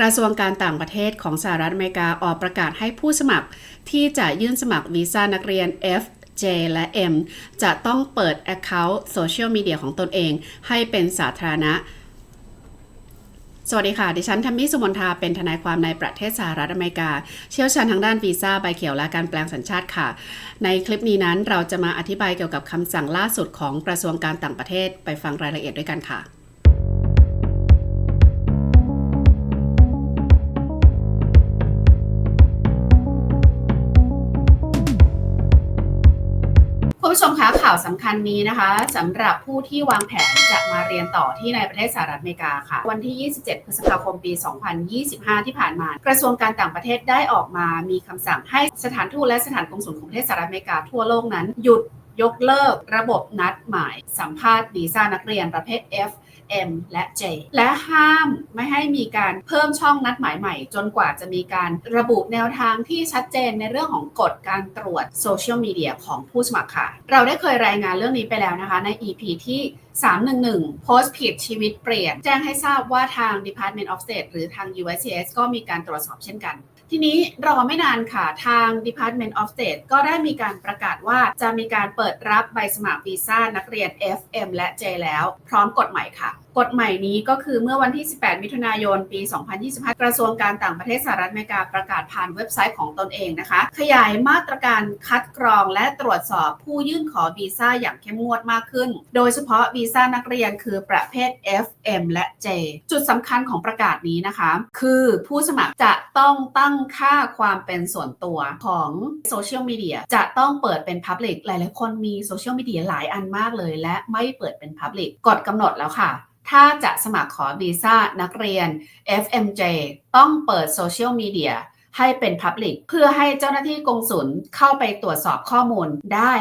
กระทรวงการต่างประเทศของสหรัฐอเมริกาออกประกาศให้ผู้สมัครที่จะยื่นสมัครวีซ่านักเรียน F J และ M จะต้องเปิด Account Social Media ของตนเอง ให้เป็นสาธารณะ สวัสดีค่ะ ดิฉันทมมี่สุมนทา เป็นทนายความในประเทศสหรัฐอเมริกา เชี่ยวชาญทางด้านวีซ่าใบเขียวและการแปลงสัญชาติค่ะ ในคลิปนี้นั้นเราจะมาอธิบายเกี่ยวกับคำสั่งล่าสุดของกระทรวงการต่างประเทศไปฟังรายละเอียดด้วยกันค่ะ คุณผู้ชมคะข่าวสำคัญนี้นะคะสำหรับผู้ที่วางแผนจะมาเรียนต่อที่ในประเทศสหรัฐอเมริกาค่ะ วันที่ 27 พฤษภาคมปี 2025 ที่ผ่านมา กระทรวงการต่างประเทศได้ออกมามีคำสั่งให้สถานทูตและสถานกงสุลของประเทศสหรัฐอเมริกาทั่วโลกนั้นหยุดยกเลิกระบบนัดหมายสัมภาษณ์วีซ่านักเรียนประเภท F M และ J และห้ามไม่ให้มีการเพิ่มช่องนัดหมายใหม่ จนกว่าจะมีการระบุแนวทางที่ชัดเจนในเรื่องของกฎการตรวจโซเชียลมีเดียของผู้สมัครค่ะ เราได้เคยรายงานเรื่องนี้ไปแล้วนะคะใน EP ที่ 311 โพสต์ผิดชีวิตเปลี่ยน แจ้งให้ทราบว่าทาง Department of State หรือทาง USCIS ก็มีการตรวจสอบเช่นกัน ทีนี้รอไม่นานค่ะทาง Department of State ก็ได้มีการประกาศว่าจะมีการเปิดรับใบสมัครวีซ่านักเรียน FM และ J แล้ว พร้อมกฎใหม่ค่ะกฎใหม่นี้ก็คือเมื่อวันที่ 18 มิถุนายน ปี 2025 กระทรวงการต่างประเทศสหรัฐอเมริกาประกาศผ่านเว็บไซต์ของตนเองนะคะ ขยายมาตรการคัดกรองและตรวจสอบผู้ยื่นขอวีซ่าอย่างเข้มงวดมากขึ้น โดยเฉพาะวีซ่านักเรียนคือประเภท FM และ J จุดสำคัญของประกาศนี้นะคะ คือผู้สมัครจะต้องตั้งค่าความเป็นส่วนตัวของโซเชียลมีเดียจะต้องเปิดเป็น Public หลายๆคนมีโซเชียลมีเดียหลายอันมากเลย และไม่เปิดเป็น Public กฎกำหนดแล้วค่ะ ถ้าจะสมัครขอวีซ่านักเรียน FMJ ต้องเปิดโซเชียลมีเดียให้เป็น Public เพื่อให้เจ้าหน้าที่กงสุลเข้าไปตรวจสอบข้อมูลได้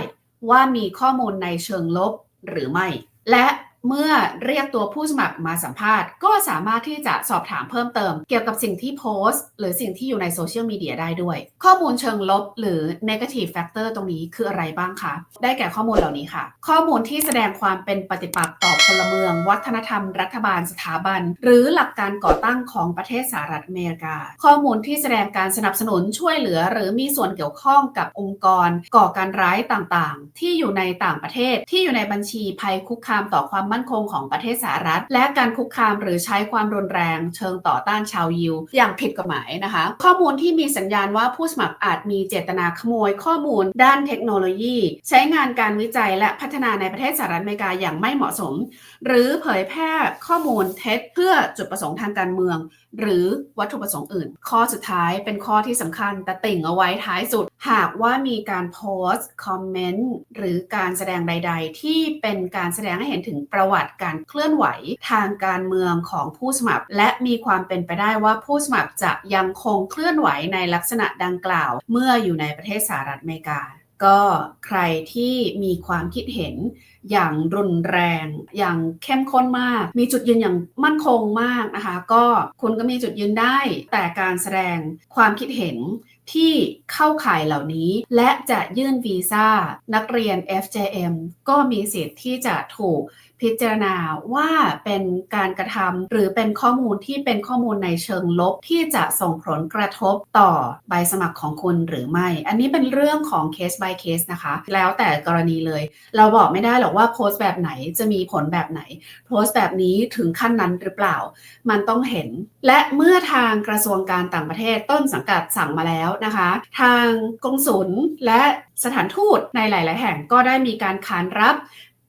ว่ามีข้อมูลในเชิงลบหรือไม่ และ เมื่อเรียกตัวผู้สมัครมาสัมภาษณ์ ก็สามารถที่จะสอบถามเพิ่มเติม เกี่ยวกับสิ่งที่โพสต์ หรือสิ่งที่อยู่ในโซเชียลมีเดียได้ด้วย ข้อมูลเชิงลบหรือ negative factor ตรงนี้คืออะไรบ้างคะ ได้แก่ข้อมูลเหล่านี้ค่ะ ข้อมูลที่แสดงความเป็นปฏิปักษ์ต่อพลเมือง วัฒนธรรม รัฐบาลสถาบัน หรือหลักการก่อตั้งของประเทศสหรัฐอเมริกา ข้อมูลที่แสดงการสนับสนุนช่วยเหลือ หรือมีส่วนเกี่ยวข้องกับองค์กร ก่อการร้ายต่างๆ ที่อยู่ในต่างประเทศที่อยู่ในบัญชีภัยคุกคามต่อความมั่นคงของประเทศสหรัฐ และการคุกคามหรือใช้ความรุนแรง เชิงต่อต้านชาวยิว อย่างผิดกฎหมายนะคะ ข้อมูลที่มีสัญญาณว่าผู้สมัครอาจมีเจตนาขโมยข้อมูล ด้านเทคโนโลยี ใช้งานการวิจัยและพัฒนาในประเทศสหรัฐอเมริกาอย่างไม่เหมาะสม หรือเผยแพร่ข้อมูลเท็จเพื่อจุดประสงค์ทางการเมือง หรือวัตถุประสงค์อื่น ข้อสุดท้ายเป็นข้อที่สำคัญแต่ติ่งเอาไว้ท้ายสุด หากว่ามีการโพสต์คอมเมนต์หรือการแสดงใด ๆ ที่เป็นการแสดงให้เห็นถึงประประวัติการเคลื่อนไหวทางการเมืองของผู้สมัคร และมีความเป็นไปได้ว่าผู้สมัครจะยังคงเคลื่อนไหวในลักษณะดังกล่าว เมื่ออยู่ในประเทศสหรัฐอเมริกาก็ใครที่มีความคิดเห็นอย่างรุนแรง อย่างเข้มข้นมาก มีจุดยืนอย่างมั่นคงมากนะคะ ก็คุณก็มีจุดยืนได้ แต่การแสดงความคิดเห็น ที่เข้าข่ายเหล่านี้ และจะยื่นวีซ่านักเรียน FJM ก็มีสิทธิ์ที่จะถูกพิจารณาว่าเป็นการกระทำหรือเป็นข้อมูลที่เป็นข้อมูลในเชิงลบที่จะส่งผลกระทบต่อใบสมัครของคุณหรือไม่ อันนี้เป็นเรื่องของเคส by เคสนะคะ แล้วแต่กรณีเลย เราบอกไม่ได้หรอกว่าโพสต์แบบไหนจะมีผลแบบไหน โพสต์แบบนี้ถึงขั้นนั้นหรือเปล่า มันต้องเห็น และเมื่อทางกระทรวงการต่างประเทศต้นสังกัดสั่งมาแล้วนะคะ ทางกงสุลและสถานทูตในหลาย ๆ แห่งก็ได้มีการขานรับ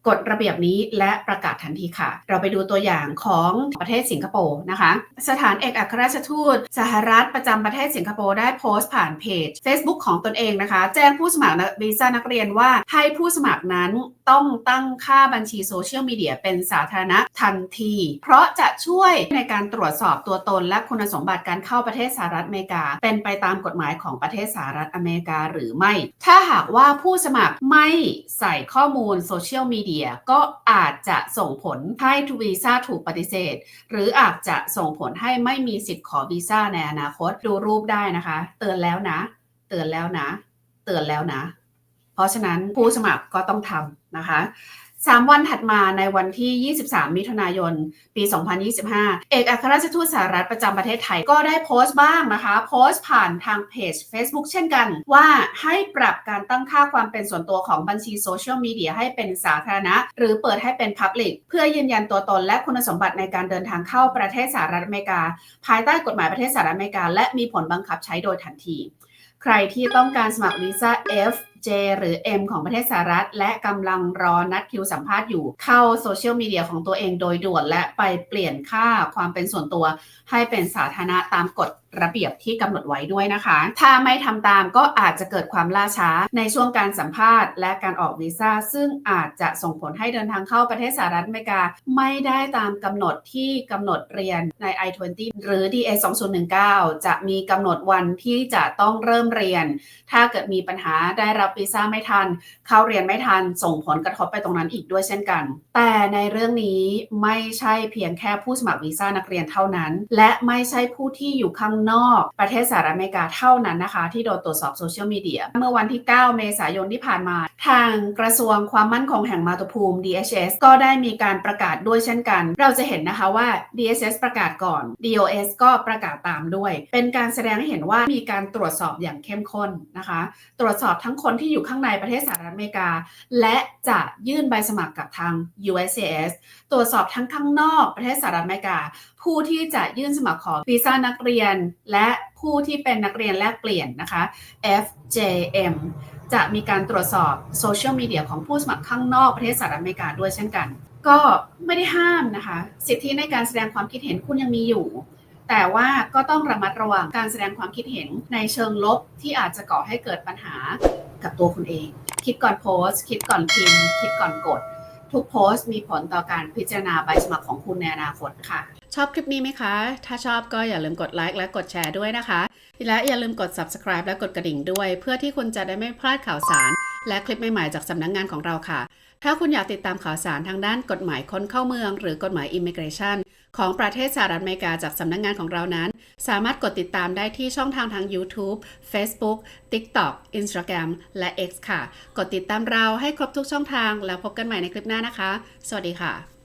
กฎระเบียบนี้และประกาศทันทีค่ะ เราไปดูตัวอย่างของประเทศสิงคโปร์นะคะ สถานเอกอัครราชทูตสหรัฐประจำประเทศสิงคโปร์ได้โพสต์ผ่านเพจ Facebook ของตนเองนะคะ แจ้งผู้สมัครวีซ่านักเรียนว่าให้ผู้สมัครนั้นต้องตั้งค่าบัญชีโซเชียลมีเดียเป็นสาธารณะทันที เพราะจะช่วยในการตรวจสอบตัวตนและคุณสมบัติการเข้าประเทศสหรัฐอเมริกา เป็นไปตามกฎหมายของประเทศสหรัฐอเมริกาหรือไม่ ถ้าหากว่าผู้สมัครไม่ใส่ข้อมูลโซเชียลมีเดียก็อาจจะส่งผลให้ทวีซ่าถูกปฏิเสธ หรืออาจจะส่งผลให้ไม่มีสิทธิ์ขอวีซ่าในอนาคตดูรูปได้นะคะ เตือนแล้วนะ เตือนแล้วนะ เตือนแล้วนะ เพราะฉะนั้นผู้สมัครก็ต้องทำนะคะ 3 วันถัดมาในวันที่ 23 มิถุนายน ปี 2025 เอกอัครราชทูตสหรัฐประจำประเทศไทยก็ได้โพสต์บ้างนะคะ โพสต์ผ่านทางเพจ Facebook เช่นกัน ว่าให้ปรับการตั้งค่าความเป็นส่วนตัวของบัญชีโซเชียลมีเดียให้เป็นสาธารณะ หรือเปิดให้เป็น Public เพื่อยืนยันตัวตนและคุณสมบัติในการเดินทางเข้าประเทศสหรัฐอเมริกา ภายใต้กฎหมายประเทศสหรัฐอเมริกา และมีผลบังคับใช้โดยทันที ใครที่ต้องการสมัครวีซ่า F J หรือ M ของประเทศสหรัฐ และกำลังรอนัดคิวสัมภาษณ์อยู่ เข้าโซเชียลมีเดียของตัวเองโดยด่วนและไปเปลี่ยนค่าความเป็นส่วนตัว ให้เป็นสาธารณะตามกฎระเบียบที่กำหนดไว้ด้วยนะคะ ถ้าไม่ทำตามก็อาจจะเกิดความล่าช้าในช่วงการสัมภาษณ์ และการออกวีซ่า ซึ่งอาจจะส่งผลให้เดินทางเข้าประเทศสหรัฐอเมริกา ไม่ได้ตามกำหนดที่กำหนดเรียนใน I-20 หรือ DS 2019 จะมีกำหนดวันที่จะต้องเริ่มเรียน ถ้าเกิดมีปัญหาได้รับรับวีซ่าไม่ทัน เข้าเรียนไม่ทัน ส่งผลกระทบไปตรงนั้นอีกด้วยเช่นกัน แต่ในเรื่องนี้ไม่ใช่เพียงแค่ผู้สมัครวีซ่านักเรียนเท่านั้น และไม่ใช่ผู้ที่อยู่ข้างนอกประเทศสหรัฐอเมริกาเท่านั้นนะคะ ที่โดนตรวจสอบโซเชียลมีเดียเมื่อวันที่ 9 เมษายนที่ผ่านมา ทางกระทรวงความมั่นคงแห่งมาตุภูมิ DHS ก็ได้มีการประกาศด้วยเช่นกัน เราจะเห็นนะคะว่า DHS ประกาศก่อน DOS ก็ประกาศตามด้วย เป็นการแสดงให้เห็นว่ามีการตรวจสอบอย่างเข้มข้นนะคะ ตรวจสอบทั้งคนที่อยู่ข้างในประเทศสหรัฐอเมริกา และจะยื่นใบสมัครกับทาง USCIS ตรวจสอบทั้งข้างนอกประเทศสหรัฐอเมริกา ผู้ที่จะยื่นสมัครขอวีซ่านักเรียน และผู้ที่เป็นนักเรียนแลกเปลี่ยนนะคะ FJM จะมีการตรวจสอบโซเชียลมีเดียของผู้สมัครข้างนอกประเทศสหรัฐอเมริกาด้วยเช่นกัน ก็ไม่ได้ห้ามนะคะ สิทธิในการแสดงความคิดเห็นคุณยังมีอยู่ แต่ว่าก็ต้องระมัดระวังการแสดงความคิดเห็นในเชิงลบที่อาจจะก่อให้เกิดปัญหา กับตัวคุณเอง คิดก่อนโพสต์คิดก่อนพิมพ์ คิดก่อนกด ทุกโพสต์มีผลต่อการพิจารณาใบสมัครของคุณในอนาคตค่ะชอบคลิปนี้ไหมคะ ถ้าชอบก็อย่าลืมกดไลค์และกดแชร์ด้วยนะคะ และอย่าลืมกด subscribe และกดกระดิ่งด้วย เพื่อที่คุณจะได้ไม่พลาดข่าวสาร และคลิปใหม่ๆจากสำนักงงานของเราค่ะ ถ้าคุณอยากติดตามข่าวสารทางด้านกฎหมายคนเข้าเมือง หรือกฎหมาย Immigration ของประเทศสหรัฐอเมริกาจากสำนักงงานของเรานั้น สามารถกดติดตามได้ที่ช่องทางทาง YouTube Facebook TikTok Instagram และ X ค่ะ กดติดตามเราให้ครบทุกช่องทางแล้วพบกันใหม่ในคลิปหน้านะคะ สวัสดีค่ะ